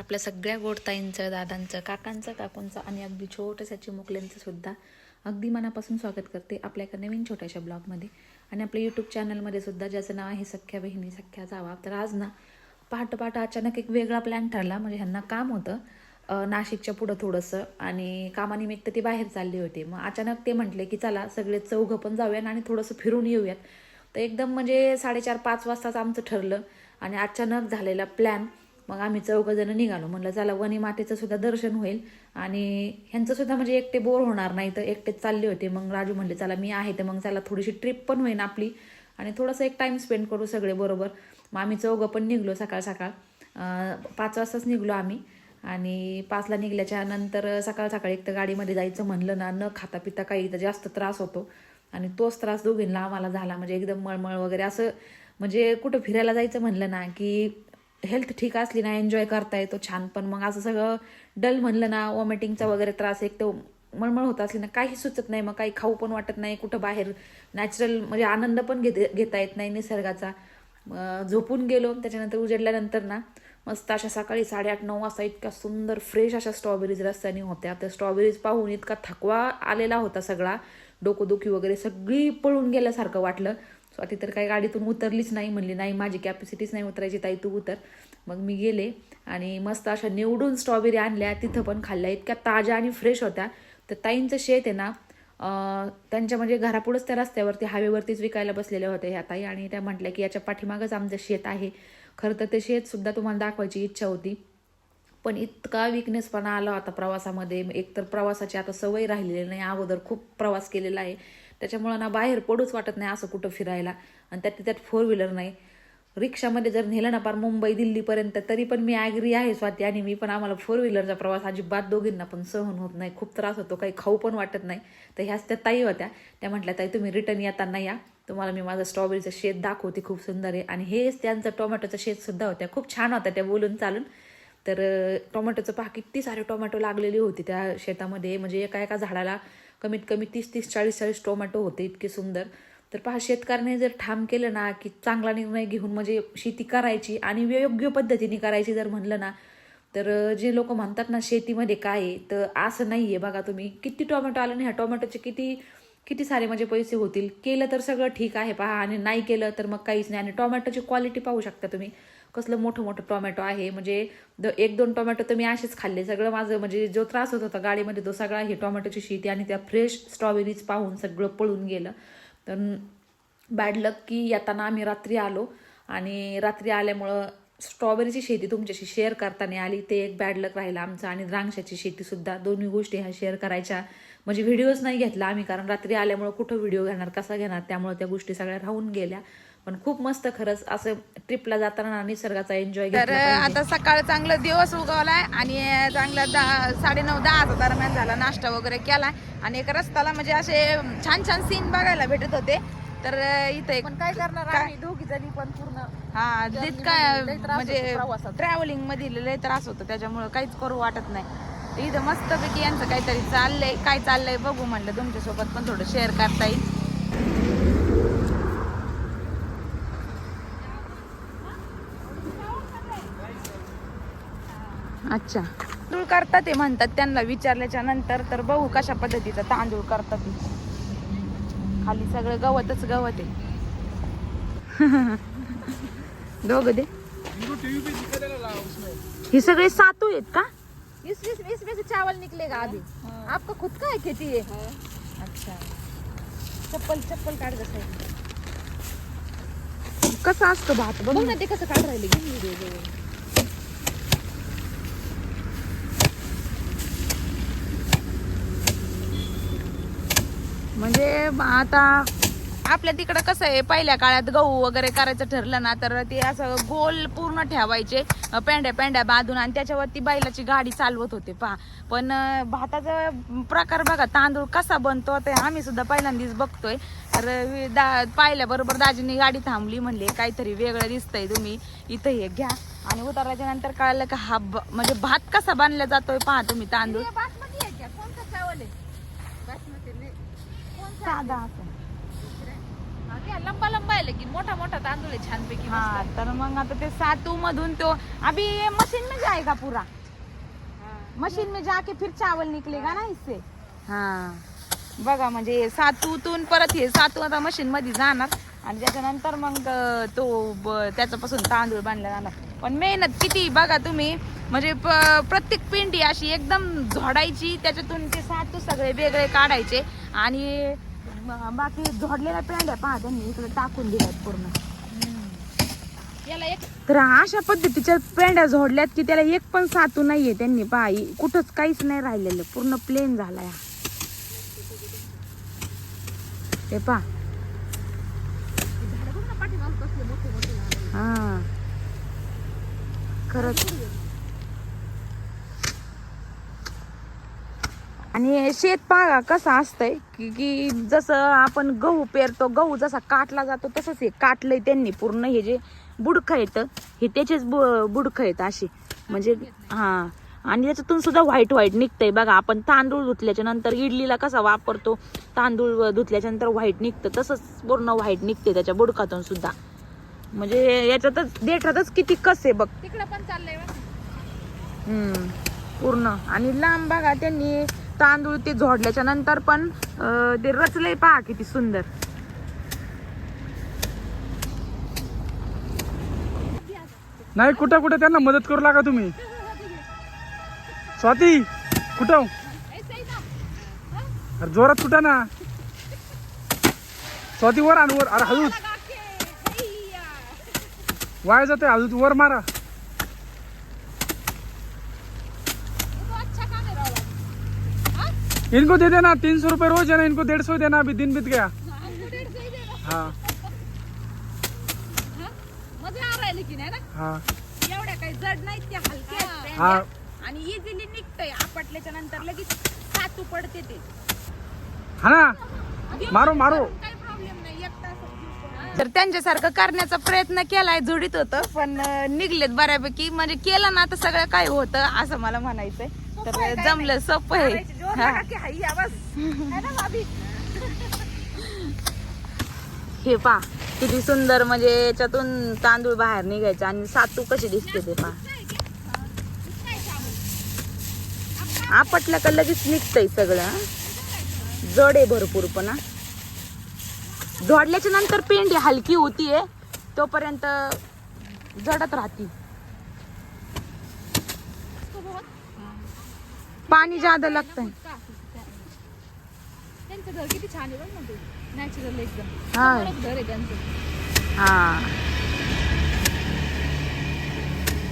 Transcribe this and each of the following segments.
आपल्या सगळ्या गोडताईंचं दादांचं काकांचं काकूंचं आणि अगदी छोटंसं चिमुकल्यांचं सुद्धा अगदी मनापासून स्वागत करते आपल्या एका नवीन छोट्याशा ब्लॉगमध्ये. आणि आपल्या यूट्यूब चॅनलमध्ये सुद्धा ज्याचं नाव आहे सख्या बहिणी सख्या जावा. तर आज ना पहाट अचानक एक वेगळा प्लॅन ठरला. म्हणजे ह्यांना काम होतं नाशिकच्या पुढं थोडंसं आणि कामानिमित्त ते बाहेर चालले होते. मग अचानक ते म्हटले की चला सगळे चौघं पण जाऊया आणि थोडंसं फिरून येऊयात. तर एकदम म्हणजे साडेचार पाच वाजताच आमचं ठरलं आणि अचानक झालेला प्लॅन मग आम्ही चौघजणं निघालो. म्हणलं चला वनी मातेचं सुद्धा दर्शन होईल. आणि ह्यांचं सुद्धा म्हणजे एकटे बोर होणार नाही तर एकटेच चालले होते. मग राजू म्हणले चला मी आहे तर मग चला थोडीशी ट्रिप पण होईल आपली. आणि थोडंसं एक टाईम स्पेंड करू सगळे बरोबर. मग आम्ही चौघं पण निघलो सकाळ सकाळ. पाच वाजताच निघलो आम्ही. आणि पाचला निघल्याच्या नंतर सकाळ सकाळी एक तर गाडीमध्ये जायचं म्हणलं ना न खाता पिता काही तर जास्त त्रास होतो. आणि तोच त्रास दोघींना आम्हाला झाला. म्हणजे एकदम मळमळ वगैरे असं म्हणजे कुठं फिरायला जायचं म्हणलं ना की हेल्थ ठीक असली ना एन्जॉय करता येतो छान. पण मग असं सगळं डल म्हणलं ना वॉमिटिंगचा वगैरे त्रास एक तर मळमळ होत असली ना काही सुचत नाही. मग काही खाऊ पण वाटत नाही कुठं बाहेर. नॅचरल म्हणजे आनंद पण घेते घेता येत नाही निसर्गाचा. झोपून गेलो त्याच्यानंतर उजेडल्यानंतर ना मस्त अशा सकाळी साडेआठ नऊ वाजता इतक्या सुंदर फ्रेश अशा स्ट्रॉबेरीज रस्त्याने होत्या. त्या स्ट्रॉबेरीज पाहून इतका थकवा आलेला होता सगळा. डोकोदुखी वगैरे सगळी पळून गेल्यासारखं वाटलं. स्वाती तर काही गाडीतून उतरलीच नाही म्हणली नाही माझी कॅपॅसिटीच नाही उतरायची ताई तू उतर. मग मी गेले आणि मस्त अशा निवडून स्ट्रॉबेरी आणल्या तिथं पण खाल्ल्या इतक्या ताज्या आणि फ्रेश होत्या. तर ताईंचं शेत आहे ना त्यांच्या म्हणजे घरापुढंच त्या रस्त्यावरती हायवेवरतीच विकायला बसलेल्या होत्या ह्या ताई. आणि त्या म्हटल्या की याच्या पाठीमागंच आमचं शेत आहे. खरं तर ते शेतसुद्धा तुम्हाला दाखवायची इच्छा होती. पण इतका विकनेसपणा आला होता प्रवासामध्ये. एकतर प्रवासाची आता सवय राहिलेली नाही. अगोदर खूप प्रवास केलेला आहे. त्याच्यामुळं ना बाहेर पडूच वाटत नाही असं कुठं फिरायला. आणि त्यात त्यात फोर व्हीलर नाही. रिक्षामध्ये जर नेलं ना पार मुंबई दिल्लीपर्यंत तरी पण मी ॲग्री आहे स्वाती आणि मी पण आम्हाला फोर व्हीलरचा प्रवास अजिबात दोघींना पण सहन होत नाही. खूप त्रास होतो काही खाऊ पण वाटत नाही. तर ह्याच त्या ताई होत्या. त्या म्हटल्या ताई तुम्ही रिटर्न येताना या. तुम्हाला मी माझं स्ट्रॉबेरीचं शेत दाखवते खूप सुंदर आहे. आणि हेच त्यांचं टोमॅटोचं शेतसुद्धा होत्या. खूप छान होत्या त्या बोलून चालून. तर टोमॅटोचं पहा किती सारे टोमॅटो लागलेली होती त्या शेतामध्ये. म्हणजे एका एका झाडाला कमीत कमी तीस तीस चाळीस चाळीस टोमॅटो होते इतके सुंदर. तर पहा शेतकऱ्याने जर ठाम केलं ना की चांगला निर्णय घेऊन म्हणजे शेती करायची आणि योग्य पद्धतीने करायची जर म्हणलं ना तर जे लोक म्हणतात ना शेतीमध्ये काय आहे तर असं नाही आहे बघा तुम्ही. किती टोमॅटो आले ना ह्या टोमॅटोचे किती किती सारे म्हणजे पैसे होतील? केलं तर सगळं ठीक आहे पहा आणि नाही केलं तर मग काहीच नाही. आणि टोमॅटोची क्वालिटी पाहू शकता तुम्ही. कसलं मोठं मोठं टोमॅटो आहे म्हणजे द एक दोन टोमॅटो तर मी असेच खाल्ले. सगळं माझं म्हणजे जो त्रास होत होता गाडीमध्ये तो सगळा हे टोमॅटोची शेती आणि त्या फ्रेश स्ट्रॉबेरीज पाहून सगळं पळून गेलं. तर बॅड लक की येताना आम्ही रात्री आलो आणि रात्री आल्यामुळं स्ट्रॉबेरीची शेती तुमच्याशी शेअर करताना आली ते एक बॅड लक राहिलं आमचं आणि द्राक्षाची शेतीसुद्धा दोन्ही गोष्टी ह्या शेअर करायच्या. म्हणजे व्हिडिओज नाही घेतला आम्ही कारण रात्री आल्यामुळं कुठं व्हिडिओ घेणार कसा घेणार त्यामुळे त्या गोष्टी सगळ्या राहून गेल्या. पण खूप मस्त खरंच असं ट्रिपला जाताना निसर्गाचा एन्जॉय तर. आता सकाळ चांगला दिवस उगवलाय आणि चांगला दहा साडेनऊ दहाचा दरम्यान झाला नाश्ता वगैरे केलाय. आणि एक रस्त्याला म्हणजे असे छान छान सीन बघायला भेटत होते. तर इथं एक पण काय करणार दोघी जणी पण पूर्ण हा लय त्रास म्हणजे. ट्रॅव्हलिंगमध्ये लय त्रास होतो त्याच्यामुळे काहीच करू वाटत नाही इथं मस्तपैकी यांचं काहीतरी चाललंय काय चाललंय बघू म्हणलं तुमच्यासोबत पण थोडं शेअर करता येईल अच्छा तांदूळ करतात ते म्हणतात त्यांना विचारल्याच्या नंतर तर बघू कशा पद्धतीचा तांदूळ करतात ते. खाली सगळं गवतच गवत आहे दे. हे सगळे सातू आहेत का? इस इस से चावल निकलेगा अभी आपका खुद का है खेती है. अच्छा. चप्पल चप्पल काढ कसं कसा असतो भात? बघ बघ ना ते कसं काढ राहिले. घे व्हिडिओ म्हणजे आता आपल्या तिकडं कसं आहे पहिल्या काळात गहू वगैरे करायचं ठरलं ना तर ते असं गोल पूर्ण ठेवायचे पेंड्या पेंड्या बांधून आणि त्याच्यावरती बैलाची गाडी चालवत होते पहा. पण भाताचा प्रकार बघा तांदूळ कसा बनतो ते आम्ही सुद्धा पहिल्यांदाच बघतोय. तर दा पाहिल्याबरोबर दाजींनी गाडी थांबली म्हणले काहीतरी वेगळं दिसतंय तुम्ही इथं हे घ्या. आणि उतरल्याच्या नंतर कळलं का हा म्हणजे भात कसा बांधला जातोय पहा तुम्ही तांदूळ. साधा लंबा लंबा आहे लेकिन मोठा मोठा तांदूळ आहे छानपैकी हा मस्त. तर मग आता ते सातू मधून तो अभी ये मशीन में जाएगा पूरा. मशीन में जाके फिर चावल निकलेगा ना इससे. हा. बघा म्हणजे सातूतून परत हे सातू आता मशीन मध्ये जाणार. आणि त्याच्यानंतर मग अं, तो ब- त्याच्यापासून तांदूळ बांधला जाणार. पण मेहनत किती बघा तुम्ही. म्हणजे प- प्रत्येक पिंडी अशी एकदम झोडायची त्याच्यातून ते सातू सगळे वेगळे काढायचे. आणि म- बाकी झोडलेल्या पेंड्या पहा त्यांनी इकडे टाकून दिल्यात पूर्ण याला एक तर अशा पद्धतीच्या पेंड्या झोडल्यात की त्याला एक पण सातू नाहीये त्यांनी पहा इ- कुठंच काहीच नाही राहिलेलं पूर्ण प्लेन झालाय हा. ते पहा. हा खरंच आणि शेत पागा कसं असतंय की की जसं आपण गहू पेरतो गहू जसा काटला जातो तसंच हे काटलंय त्यांनी. पूर्ण हे जे बुडखं येतं हे त्याचेच बु- बुडखं येतं असे. म्हणजे हा. आणि त्याच्यातून सुद्धा व्हाईट व्हाईट निघतंय. बघा आपण तांदूळ धुतल्याच्या नंतर इडलीला कसा वापरतो तांदूळ धुतल्याच्या नंतर व्हाईट निघतं तसंच पूर्ण व्हाईट निघते त्याच्या बुडकातून सुद्धा. म्हणजे याच्यातच देठातच किती कस आहे बघ. तिकडं पण चाललंय पूर्ण. आणि लांब बघा त्यांनी तांदूळ ते झोडल्याच्या नंतर पण ते रचलंय पहा किती सुंदर. नाही कुठं कुठं त्यांना मदत करू लागा तुम्ही? स्वाती कुठं? अरे जोरात कुठं ना? स्वाती वर आण वर. अरे हळू वाया जाते हळू वर मारा ये तो अच्छा काम है राहुल. हाँ? इनको दे देना तीन सौ रुपये रोज है ना इनको डेढ़ सौ देना अभी दिन बीत गया। ही देना. हाँ। हाँ? मजा आ रहा है लेकिन है ना? हाँ। एवढ्या काही जड नाहीत त्या हलक्या. हा. आणि इझिली निघतंय आपटल्याच्या नंतर लगेच सातू पडते ते. हा ना? मारो मारो. काही प्रॉब्लेम नाही एक तास तर त्यांच्यासारखं करण्याचा प्रयत्न केलाय जोडीत होतं पण अं, निघलेत बऱ्यापैकी. म्हणजे केलं ना तर सगळं काय होतं असं मला म्हणायचंय. तर जमलं सोपं आहे. हा. है ना भाभी हे पा किती सुंदर म्हणजे याच्यातून तांदूळ बाहेर निघायचे आणि सातू कशी दिसते ते पा आपटलं का लगेच निघतंय सगळं जड आहे भरपूर पण झोडल्याच्या नंतर पेंडी हलकी होतीये तोपर्यंत जडत राहती इसको बहुत पाणी जादा लागतंय? त्यांचं घर किती छान आहे बघ ना ते. नॅचरल एकदम. हा. समोरच घर आहे त्यांचं. हा.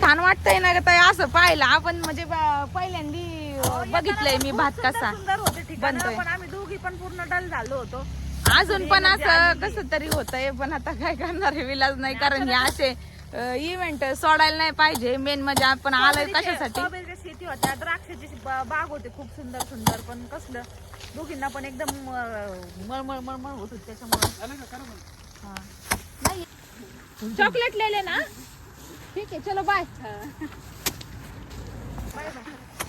छान वाटतंय ना ग ताई असं पाहिलं. आपण म्हणजे ब- पहिल्यांदी बघितलंय मी भात कसा बनतोय. पण आम्ही दोघी पण पूर्ण डल झालो होतो. अजून पण असं कसं तरी होतंय पण आता काय करणार आहे विलाज नाही. कारण हे असे इव्हेंट सोडायला नाही पाहिजे. मेन म्हणजे आपण आलोय कशासाठी? शेती होत्या द्राक्षाची बाग होते खूप सुंदर सुंदर पण कसलं? दोघींना पण एकदम मळमळ मळमळ होत होती त्याच्यामुळे. चॉकलेट ले लेना ठीक आहे चलो बाय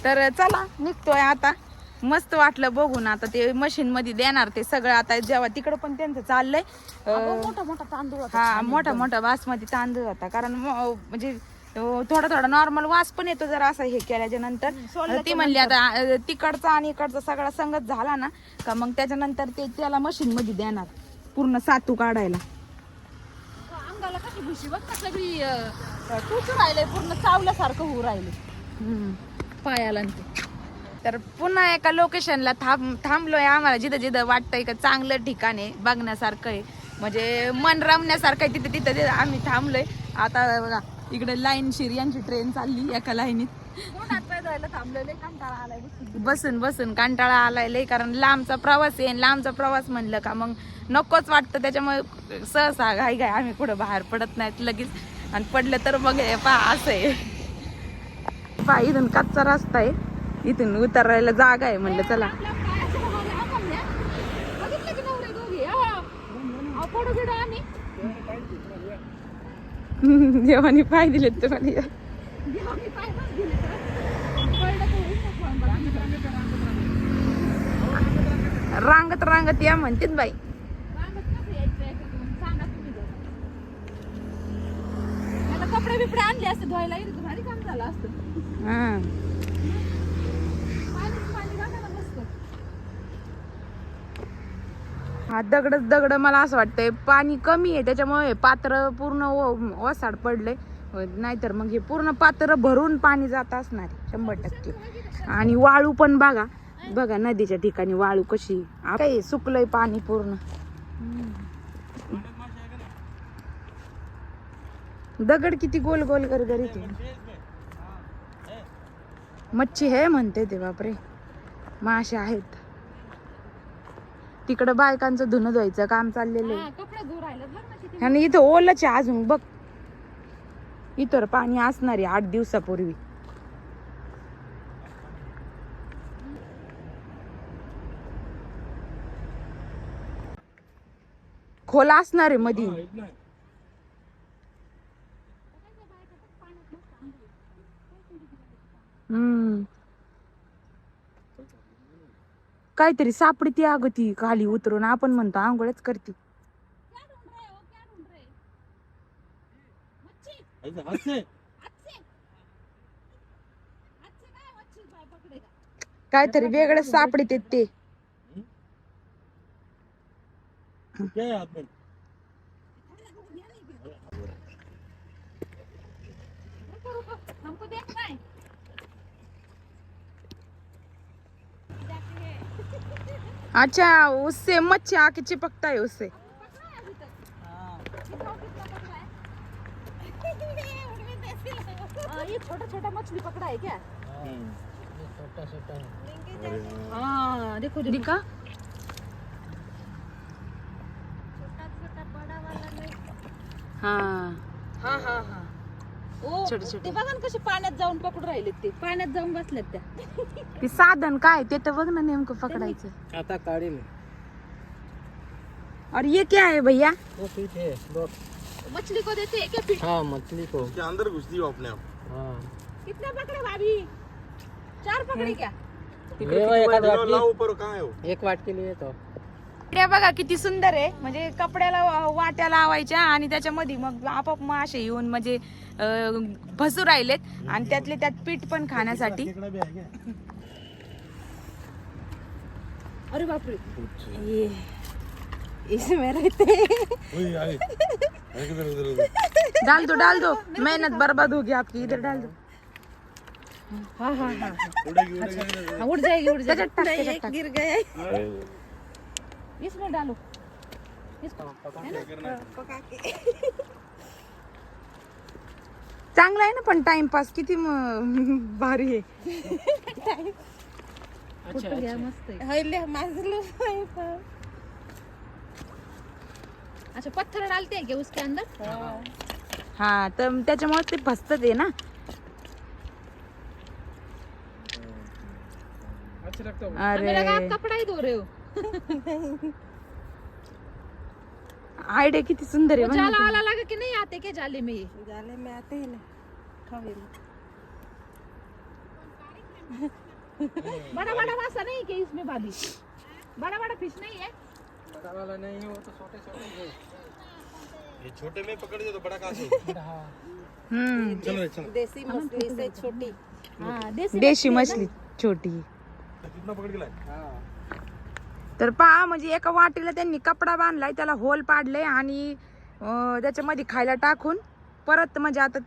तर चला निघतोय आता. मस्त वाटलं बघून आता ते मशीन मध्ये देणार ते सगळं. आता जेव्हा तिकडं पण त्यांचं चाललंय मोठा मोठा तांदूळ होता. हा मोठा मोठा बासमती तांदूळ होता. कारण म- म्हणजे अं, थोडा थोडा नॉर्मल वास पण येतो जर असं हे केल्याच्यानंतर. ती म्हणली आता तिकडचा आणि इकडचा सगळा संगत झाला ना का मग त्याच्यानंतर ते त्याला मशीन मध्ये देणार पूर्ण सातू काढायला. अंगाला कशी भुशी बघ ना सगळी टुचू राहिले पूर्ण चावल्यासारखं होऊ राहिले. पायाला ते. तर पुन्हा एका लोकेशनला थांब थांबलोय आम्हाला जिथं जिथं वाटतंय का चांगलं ठिकाण आहे बघण्यासारखं आहे. म्हणजे मन रमण्यासारखं आहे तिथं तिथं आम्ही थांबलोय. आता बघा इकडे लाईन यांची ट्रेन चालली एका लाईनीत. थांबलेले? कंटाळा आलाय बसून. बसून कंटाळा आलाय लय कारण लांबचा प्रवास आहे आणि लांबचा प्रवास म्हणलं का मग नकोच वाटतं. त्याच्यामुळे सहसा घाई घाई आम्ही कुठं बाहेर पडत नाहीत लगेच. आणि पडलं तर मग हे पहा असं आहे. पहा इथून कच्चा रस्ता आहे. इथून उतरायला जागा आहे म्हणलं चला. बघितलं की नवरे दोघे? हा. अहो, देवानी पाय दिलेत तुम्हाला. रांगत रांगत या म्हणतेच बाई. कपडे बिपडे आणले असते धुवायला काम झालं असतं. हा दगडच दगड मला असं वाटतंय. पाणी कमी आहे त्याच्यामुळे पात्र पूर्ण ओसाड पडले. नाहीतर मग हे पूर्ण पात्र भरून पाणी जात असणार आहे, शंभर टक्के. आणि वाळू पण बघा. बघा नदीच्या ठिकाणी वाळू कशी आ- काय सुकलंय पाणी पूर्ण. दगड किती गोल गोल कर आहे. मच्छी आहे म्हणते ते बापरे. मासे आहेत. तिकडं बायकांचं धुणं धुवायचं काम चाललेलं आहे. हा, कपडे धुवून राहिले बघ ना किती आणि इथं ओलच आहे अजून बघ. इतर पाणी असणार आहे आठ दिवसापूर्वी. खोला असणार आहे मधी. हम्म. काहीतरी सापडी ती अगं ती खाली उतरून. आपण म्हणतो आंघोळच करते. काहीतरी वेगळं सापडीत ते. अच्छा उससे मच्छी आके चिपकता है उससे। हाँ, ये छोटा छोटा मछली पकड़ा है क्या? हाँ देखो देखो। दिखा। हाँ। हा हा हा। ओ छोटे छोटे. ते बघा ना कसे पाण्यात जाऊन पकडून राहिले ते. पाण्यात जाऊन बसलेत त्या. ते साधन काय ते तर बघ ना नेमकं पकडायचं. आता काढील और ये क्या है भैया वो है मछली को देते हैं क्या फिर हाँ मछली को. उसके अंदर घुसती हो अपने आप. हाँ. कितने पकड़े भाभी? चार पकड़े क्या? ले वो एक आध लो, वाटकी लाओ ऊपर कहाँ है वो? एक वाटकी लिए तो. कपड्या बघा किती सुंदर आहे. म्हणजे कपड्याला वाट्या लावायच्या आणि त्याच्यामध्ये मग आपोआप मासे येऊन म्हणजे फसू राहिलेत. आणि त्यातले त्यात पीठ पण खाण्यासाठी. अरे बाप रे ये इसमें रहते वही आए अरे किधर उधर उधर डाल दो डाल दो. मेहनत बर्बाद होगी आपकी. इधर डाल दो. हाँ हाँ हाँ. उड़ जाएगी उड़ जाएगी. गिर गया इसमें डालो। चांगला आहे ना पण टाइमपास किती म- भारी आहे. मस्त है अच्छा पत्थर डालते हैं क्या उसके अंदर? हा तर त्याच्यामुळे ते फसत आहे ना. अच्छा लगता है हमें लगा अरे कपड़ा ही धो रहे हो आयडिया किती सुंदर आहे वो बघ ना जाला वाला लगा कि नहीं आते क्या जाले में ये? जाले में आते हैं ना. खावे में. बड़ा बड़ा मासा नहीं है क्या इसमें भाभी बड़ा बड़ा फ़िश नहीं है। बड़ा वाला नहीं है वो तो छोटे छोटे ये छोटे में पकड़ दे तो बड़ा कहाँ से हम्म। चल रे चल। देसी मछली से छोटी। हाँ देसी देशी मछली छोटी। कितना पकड़ के लाए? हाँ। तर पहा म्हणजे एका वाटीला त्यांनी कपडा बांधलाय त्याला होल पाडले आणि अं, त्याच्यामध्ये खायला टाकून परत म्हणजे आता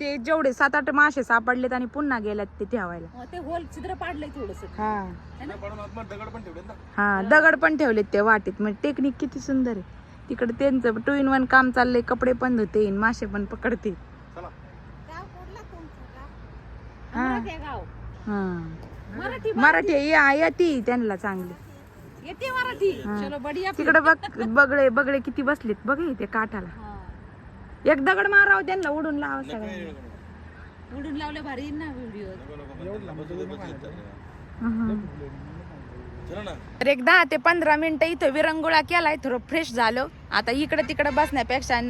ते जेवढे सात आठ मासे सापडलेत आणि पुन्हा गेल्यात ते ठेवायला. हाँ, ते होल छिद्र पाडलंय थोडस. हा. दगड़ पण ठेवले ना. हा दगड पण ठेवलेत त्या वाटीत. म्हणजे टेक्निक किती सुंदर आहे. तिकडे त्यांचं टू इन वन काम चाललंय कपडे पण धुते मासे पण पकडते. चला. हा. मराठी गाव. हा. मराठी मराठी आहे, येते त्यांना चांगली. येते मराठी. हा. चलो बढ़िया. तिकडे बघ बगळे बगळे किती बसलेत बघ हे ते काठाला. हाँ. एक दगड मारावं त्यांना उडून लावा सगळ्यांना. उडून लावले भारी ना व्हिडिओ चला ना. तर एक दहा ते पंधरा मिनिटं इथं विरंगुळा केलाय थोडं फ्रेश झालं. आता इकडे तिकडे बसण्यापेक्षा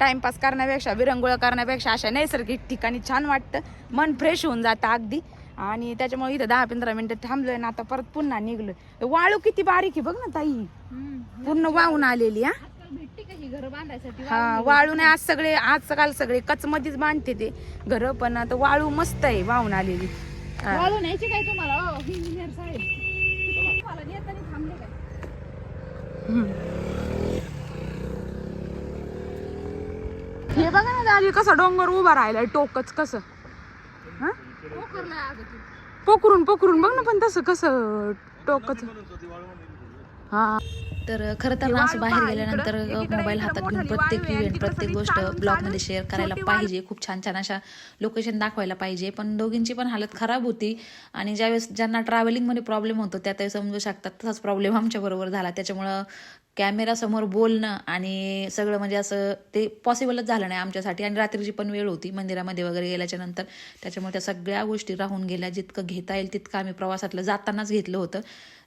टाइमपास करण्यापेक्षा विरंगुळा करण्यापेक्षा अशा नैसर्गिक ठिकाणी छान वाटतं. मन फ्रेश होऊन जातं अगदी. आणि त्याच्यामुळे इथं दहा पंधरा मिनिटं थांबलोय ना आता परत पुन्हा निघलोय. वाळू किती बारीक आहे बघ ना ताई. पूर्ण वाहून आलेली हा? भेटते का ही घर बांधायसाठी? हा वाळू नाही आज सगळे आजकाल सगळे कच मध्येच बांधते ते घर पण आता वाळू मस्त आहे वाहून आलेली. हा. वाळू न्यायची काय तुम्हाला? हो इंजिनियर साहेब. तुम्हाला नेताना थांबले काय? हे बघा ना दादी कसं डोंगर उभा राहिलाय टोकच कसं. पोखरून पोखरून बघ ना पण तसं कसं टोकच. हा. तर खरं तर ना असं बाहेर गेल्यानंतर मोबाईल हातात घेऊन प्रत्येक इव्हेंट प्रत्येक गोष्ट ब्लॉगमध्ये शेअर करायला पाहिजे खूप छान छान अशा लोकेशन दाखवायला पाहिजे. पण दोघींची पण हालत खराब होती. आणि ज्यावेळेस ज्यांना ट्रॅव्हलिंगमध्ये प्रॉब्लेम होतो त्या ते समजू शकतात तसाच प्रॉब्लेम आमच्याबरोबर झाला. त्याच्यामुळं कॅमेरासमोर बोलणं आणि सगळं म्हणजे असं ते पॉसिबलच झालं नाही आमच्यासाठी. आणि रात्रीची पण वेळ होती मंदिरामध्ये वगैरे गेल्याच्यानंतर. त्याच्यामुळे त्या सगळ्या गोष्टी राहून गेल्या. जितकं घेता येईल तितकं आम्ही प्रवासातलं जातानाच घेतलं होतं.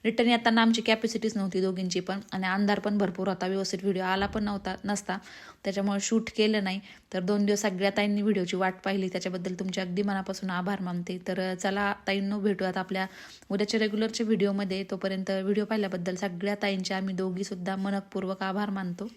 रिटर्न येताना आमची कॅपॅसिटीच नव्हती दोघींची पण. आणि अंधार पण भरपूर होता व्यवस्थित व्हिडिओ आला पण नव्हता नसता. त्याच्यामुळे शूट केलं नाही. तर दोन दिवस सगळ्या ताईंनी व्हिडिओची वाट पाहिली. त्याच्याबद्दल तुमचे अगदी मनापासून आभार मानते. तर चला ताईंनो भेटूयात आपल्या उद्याच्या रेग्युलरच्या व्हिडिओमध्ये तोपर्यंत व्हिडिओ पाहिल्याबद्दल सगळ्या ताईंचे आम्ही दोघीसुद्धा मनपूर्वक आभार मानतो.